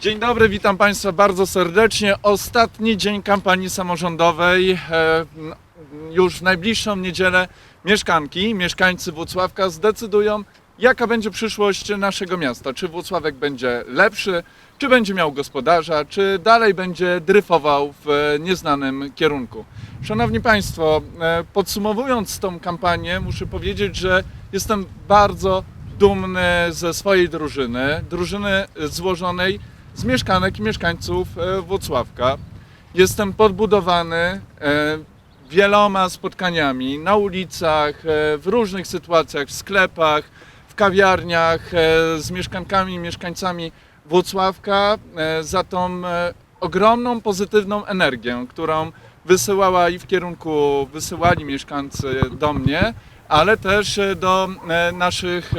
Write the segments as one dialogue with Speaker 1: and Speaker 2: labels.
Speaker 1: Dzień dobry, witam Państwa bardzo serdecznie. Ostatni dzień kampanii samorządowej. E, Już w najbliższą niedzielę mieszkanki, mieszkańcy Włocławka zdecydują, jaka będzie przyszłość naszego miasta. Czy Włocławek będzie lepszy, czy będzie miał gospodarza, czy dalej będzie dryfował w e, nieznanym kierunku. Szanowni Państwo, e, podsumowując tą kampanię, muszę powiedzieć, że jestem bardzo dumny ze swojej drużyny, drużyny złożonej z mieszkanek i mieszkańców e, Włocławka. Jestem podbudowany e, wieloma spotkaniami na ulicach, e, w różnych sytuacjach, w sklepach, w kawiarniach z mieszkankami i mieszkańcami Włocławka za tą ogromną pozytywną energię, którą wysyłała i w kierunku, wysyłali mieszkańcy do mnie, ale też do naszych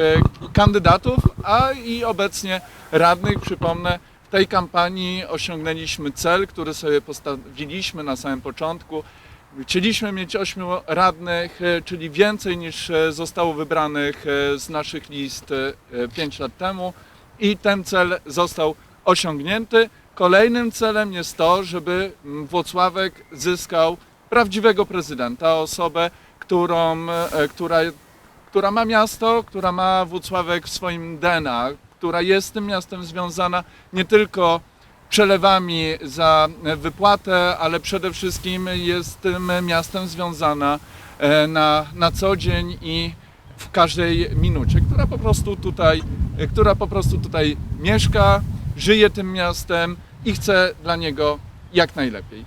Speaker 1: kandydatów, a i obecnie radnych. Przypomnę, w tej kampanii osiągnęliśmy cel, który sobie postawiliśmy na samym początku. Chcieliśmy mieć ośmiu radnych, e, czyli więcej niż e, zostało wybranych e, z naszych list 5 lat temu i ten cel został osiągnięty. Kolejnym celem jest to, żeby Włocławek zyskał prawdziwego prezydenta, osobę, którą, która, która ma miasto, która ma Włocławek w swoim DNA, która jest z tym miastem związana nie tylko przelewami za wypłatę, ale przede wszystkim jest tym miastem związana e, na, na co dzień i w każdej minucie, która po prostu tutaj, e, która po prostu tutaj mieszka, żyje tym miastem i chce dla niego jak najlepiej.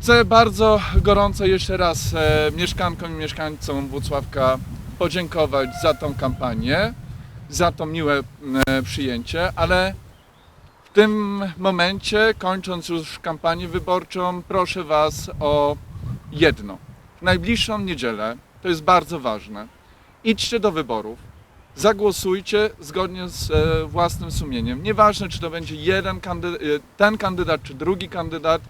Speaker 1: Chcę bardzo gorąco jeszcze raz e, mieszkankom i mieszkańcom Włocławka podziękować za tą kampanię, za to miłe e, przyjęcie, ale w tym momencie, kończąc już kampanię wyborczą, proszę Was o jedno. W najbliższą niedzielę, to jest bardzo ważne, idźcie do wyborów, zagłosujcie zgodnie z e, własnym sumieniem. Nieważne, czy to będzie jeden kandydat, ten kandydat, czy drugi kandydat,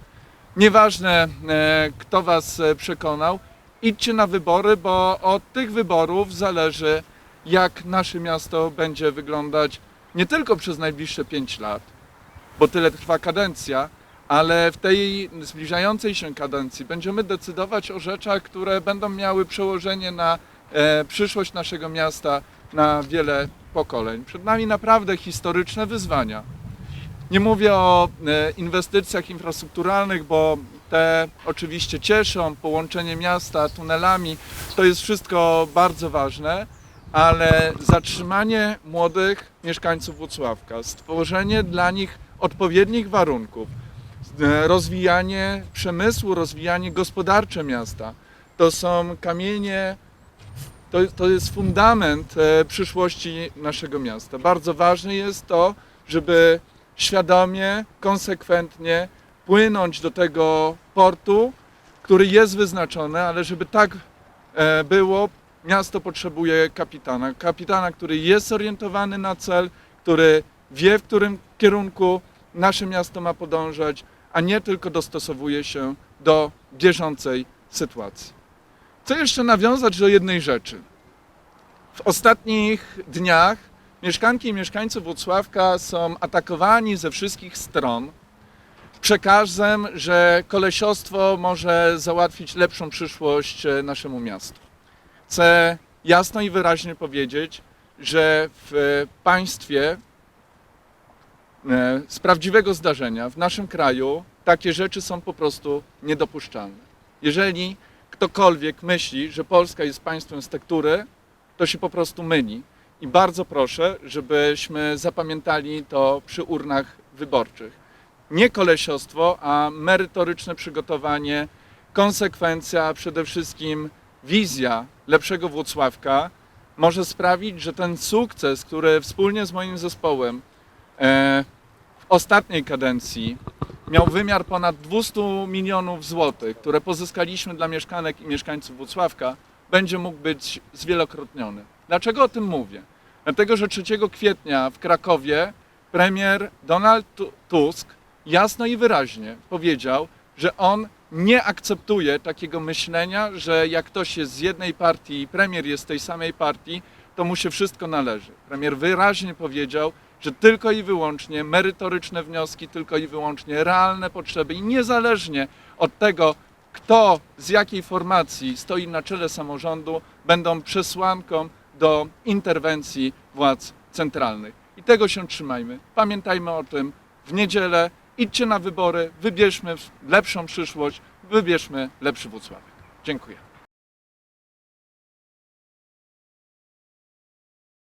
Speaker 1: nieważne e, kto Was e, przekonał, idźcie na wybory, bo od tych wyborów zależy, jak nasze miasto będzie wyglądać nie tylko przez najbliższe 5 lat, bo tyle trwa kadencja, ale w tej zbliżającej się kadencji będziemy decydować o rzeczach, które będą miały przełożenie na e, przyszłość naszego miasta na wiele pokoleń. Przed nami naprawdę historyczne wyzwania. Nie mówię o e, inwestycjach infrastrukturalnych, bo te oczywiście cieszą, połączenie miasta tunelami, to jest wszystko bardzo ważne, ale zatrzymanie młodych mieszkańców Włocławka, stworzenie dla nich odpowiednich warunków, e, rozwijanie przemysłu, rozwijanie gospodarcze miasta, to są kamienie, to, to jest fundament e, przyszłości naszego miasta. Bardzo ważne jest to, żeby świadomie, konsekwentnie płynąć do tego portu, który jest wyznaczony, ale żeby tak e, było, miasto potrzebuje kapitana. Kapitana, który jest zorientowany na cel, który wie, w którym kierunku nasze miasto ma podążać, a nie tylko dostosowuje się do bieżącej sytuacji. Chcę jeszcze nawiązać do jednej rzeczy. W ostatnich dniach mieszkanki i mieszkańcy Włocławka są atakowani ze wszystkich stron przekazem, że kolesiostwo może załatwić lepszą przyszłość e, naszemu miastu. Chcę jasno i wyraźnie powiedzieć, że w państwie e, z prawdziwego zdarzenia w naszym kraju takie rzeczy są po prostu niedopuszczalne. Jeżeli ktokolwiek myśli, że Polska jest państwem z tektury, to się po prostu myli. I bardzo proszę, żebyśmy zapamiętali to przy urnach wyborczych. Nie kolesiostwo, a merytoryczne przygotowanie, konsekwencja, a przede wszystkim wizja lepszego Włocławka może sprawić, że ten sukces, który wspólnie z moim zespołem e, w ostatniej kadencji miał wymiar ponad 200 milionów złotych, które pozyskaliśmy dla mieszkanek i mieszkańców Włocławka, będzie mógł być zwielokrotniony. Dlaczego o tym mówię? Dlatego, że 3 kwietnia w Krakowie premier Donald Tu- Tusk jasno i wyraźnie powiedział, że on nie akceptuje takiego myślenia, że jak ktoś jest z jednej partii i premier jest z tej samej partii, to mu się wszystko należy. Premier wyraźnie powiedział, że tylko i wyłącznie merytoryczne wnioski, tylko i wyłącznie realne potrzeby i niezależnie od tego, kto z jakiej formacji stoi na czele samorządu, będą przesłanką do interwencji władz centralnych. I tego się trzymajmy. Pamiętajmy o tym w niedzielę. Idźcie na wybory, wybierzmy lepszą przyszłość, wybierzmy lepszy Włocławek. Dziękuję.